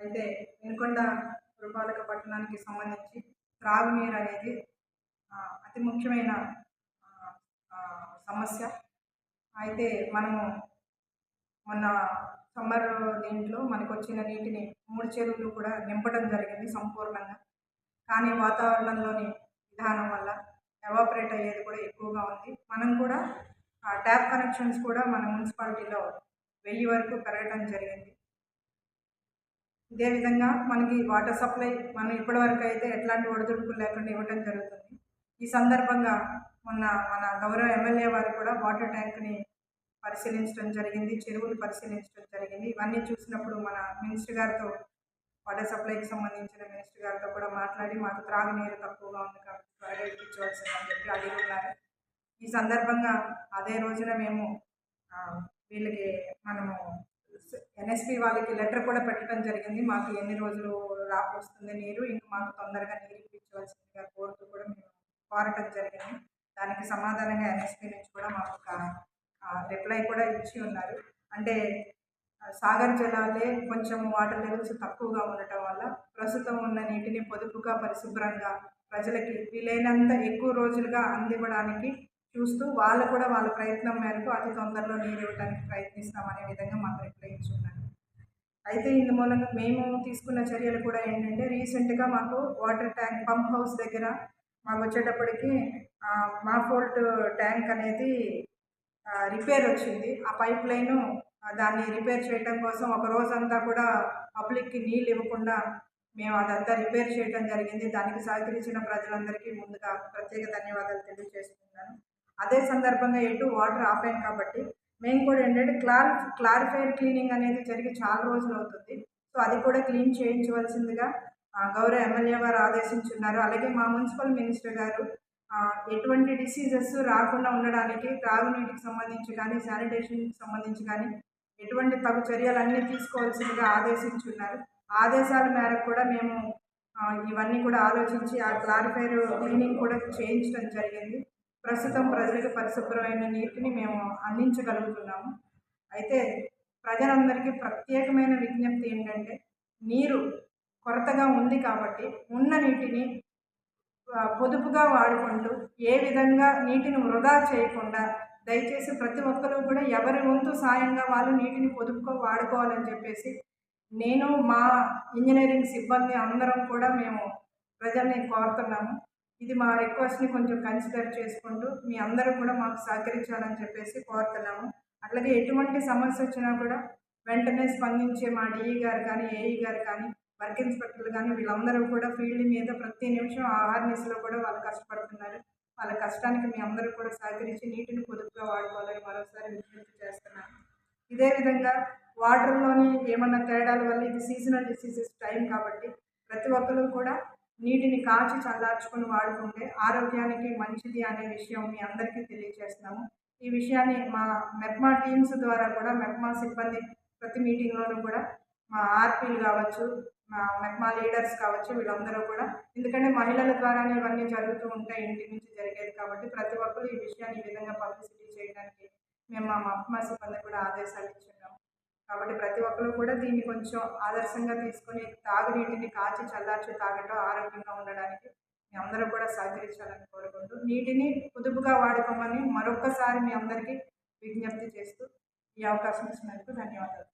అయితే వెనుకొండ పురపాలక పట్టణానికి సంబంధించి త్రాగునీరు అనేది అతి ముఖ్యమైన సమస్య. అయితే మనము మొన్న సమ్మర్ దీంట్లో మనకు వచ్చిన నీటిని మూడు చెరువులు కూడా నింపడం జరిగింది సంపూర్ణంగా. కానీ వాతావరణంలోని విధానం వల్ల ఎవాపరేట్ అయ్యేది కూడా ఎక్కువగా ఉంది. మనం కూడా ట్యాప్ కనెక్షన్స్ కూడా మన మున్సిపాలిటీలో వెయ్యి వరకు పెరగడం జరిగింది. ఇదే విధంగా మనకి వాటర్ సప్లై మనం ఇప్పటివరకు అయితే ఎట్లాంటి ఒడిదుడుకులు లేకుండా ఇవ్వడం జరుగుతుంది. ఈ సందర్భంగా మొన్న మన గౌరవ ఎమ్మెల్యే వారు కూడా వాటర్ ట్యాంక్ని పరిశీలించడం జరిగింది చెరువులు పరిశీలించడం జరిగింది. ఇవన్నీ చూసినప్పుడు మన మినిస్టర్ గారితో వాటర్ సప్లైకి సంబంధించిన మినిస్టర్ గారితో కూడా మాట్లాడి మాకు త్రాగునీరు తక్కువగా ఉంది కాబట్టి త్వరగా ఇప్పించవలసిందని చెప్పి అడిగి ఉన్నారు. ఈ సందర్భంగా అదే రోజున మేము వీళ్ళకి మనము ఎన్ఎస్పి వాళ్ళకి లెటర్ కూడా పెట్టడం జరిగింది. మాకు ఎన్ని రోజులు రాకొస్తుంది నీరు? ఇంకా మాకు తొందరగా నీరు ఇప్పించవలసిందిగా కోరుతూ కూడా మేము కోరటం జరిగింది. దానికి సమాధానంగా ఎన్ఎస్పి నుంచి కూడా మాకు ఒక రిప్లై కూడా ఇచ్చి ఉన్నారు. అంటే సాగర్ జలాలే కొంచెం వాటర్ లెవెల్స్ తక్కువగా ఉండటం వల్ల ప్రస్తుతం ఉన్న నీటిని పొదుపుగా పరిశుభ్రంగా ప్రజలకి వీలైనంత ఎక్కువ రోజులుగా అందివ్వడానికి చూస్తూ వాళ్ళు కూడా వాళ్ళ ప్రయత్నం మేరకు అతి తొందరలో నీరు ఇవ్వడానికి ప్రయత్నిస్తామనే విధంగా మాకు రిప్లై ఇచ్చున్నారు. అయితే ఇందు మూలంగా మేము తీసుకున్న చర్యలు కూడా ఏంటంటే రీసెంట్గా మాకు వాటర్ ట్యాంక్ పంప్ హౌస్ దగ్గర మాకు వచ్చేటప్పటికి మా ఫోల్ట్ ట్యాంక్ అనేది రిపేర్ వచ్చింది. ఆ పైప్ లైను దాన్ని రిపేర్ చేయడం కోసం ఒక రోజంతా కూడా పబ్లిక్కి నీళ్ళు ఇవ్వకుండా మేము అదంతా రిపేర్ చేయడం జరిగింది. దానికి సహకరించిన ప్రజలందరికీ ముందుగా ప్రత్యేక ధన్యవాదాలు తెలియజేస్తున్నాను. అదే సందర్భంగా ఎటు వాటర్ ఆపాం కాబట్టి మేము కూడా ఏంటంటే క్లారి క్లారిఫైర్ క్లీనింగ్ అనేది జరిగి చాలా రోజులు అవుతుంది. సో అది కూడా క్లీన్ చేయించవలసిందిగా గౌరవ ఎమ్మెల్యే వారు ఆదేశించున్నారు. అలాగే మా మున్సిపల్ మినిస్టర్ గారు ఎటువంటి డిసీజెస్ రాకుండా ఉండడానికి త్రాగునీటికి సంబంధించి కానీ శానిటేషన్కి సంబంధించి కానీ ఎటువంటి తగు చర్యలన్నీ తీసుకోవాల్సిందిగా ఆదేశించున్నారు. ఆదేశాల మేరకు కూడా మేము ఇవన్నీ కూడా ఆలోచించి ఆ క్లారిఫైర్ క్లీనింగ్ కూడా చేయించడం జరిగింది. ప్రస్తుతం ప్రజలకు పరిశుభ్రమైన నీటిని మేము అందించగలుగుతున్నాము. అయితే ప్రజలందరికీ ప్రత్యేకమైన విజ్ఞప్తి ఏంటంటే నీరు కొరతగా ఉంది కాబట్టి ఉన్న నీటిని పొదుపుగా వాడుకుంటూ ఏ విధంగా నీటిని వృధా చేయకుండా దయచేసి ప్రతి ఒక్కరూ కూడా ఎవరి వంతు సాయంగా వాళ్ళు నీటిని పొదుపుగా వాడుకోవాలని చెప్పేసి నేను మా ఇంజనీరింగ్ సిబ్బంది అందరం కూడా మేము ప్రజల్ని కోరుతున్నాము. ఇది మా రిక్వెస్ట్ని కొంచెం కన్సిడర్ చేసుకుంటూ మీ అందరూ కూడా మాకు సహకరించాలని చెప్పేసి కోరుతున్నాము. అట్లాగే ఎటువంటి సమస్య వచ్చినా కూడా వెంటనే స్పందించే మా డిఈ గారు కానీ ఏఈ గారు కానీ వర్క్ ఇన్స్పెక్టర్లు కానీ వీళ్ళందరూ కూడా ఫీల్డ్ మీద ప్రతి నిమిషం అవేర్నెస్లో కూడా వాళ్ళు కష్టపడుతున్నారు. వాళ్ళ కష్టానికి మీ అందరూ కూడా సహకరించి నీటిని పొదుపుగా వాడుకోవాలని మరోసారి విజ్ఞప్తి చేస్తున్నాను. ఇదే విధంగా వాటర్లోని ఏమన్నా తేడాల వల్ల ఇది సీజనల్ డిసీజెస్ టైం కాబట్టి ప్రతి ఒక్కరూ కూడా నీటిని కాచి చల్లార్చుకుని వాడుకుంటే ఆరోగ్యానికి మంచిది అనే విషయం మీ అందరికీ తెలియజేస్తున్నాము. ఈ విషయాన్ని మా మెప్మా టీమ్స్ ద్వారా కూడా మెప్మా సిబ్బంది ప్రతి మీటింగ్లోనూ కూడా మా ఆర్పీలు కావచ్చు మా మెప్మా లీడర్స్ కావచ్చు వీళ్ళందరూ కూడా. ఎందుకంటే మహిళల ద్వారానే ఇవన్నీ జరుగుతూ ఉంటాయి ఇంటి నుంచి జరిగేది కాబట్టి ప్రతి ఒక్కరు ఈ విషయాన్ని ఈ విధంగా పబ్లిసిటీ చేయడానికి మేము మా మెప్మా సిబ్బంది కూడా ఆదేశాలు ఇచ్చాము కాబట్టి ప్రతి ఒక్కరు కూడా దీన్ని కొంచెం ఆదర్శంగా తీసుకొని తాగునీటిని కాచి చల్లార్చి తాగటం ఆరోగ్యంగా ఉండడానికి మీ అందరూ కూడా సహకరించాలని కోరుకుంటూ నీటిని పొదుపుగా వాడుకోమని మరొక్కసారి మీ అందరికీ విజ్ఞప్తి చేస్తూ ఈ అవకాశం ఇచ్చినందుకు ధన్యవాదాలు.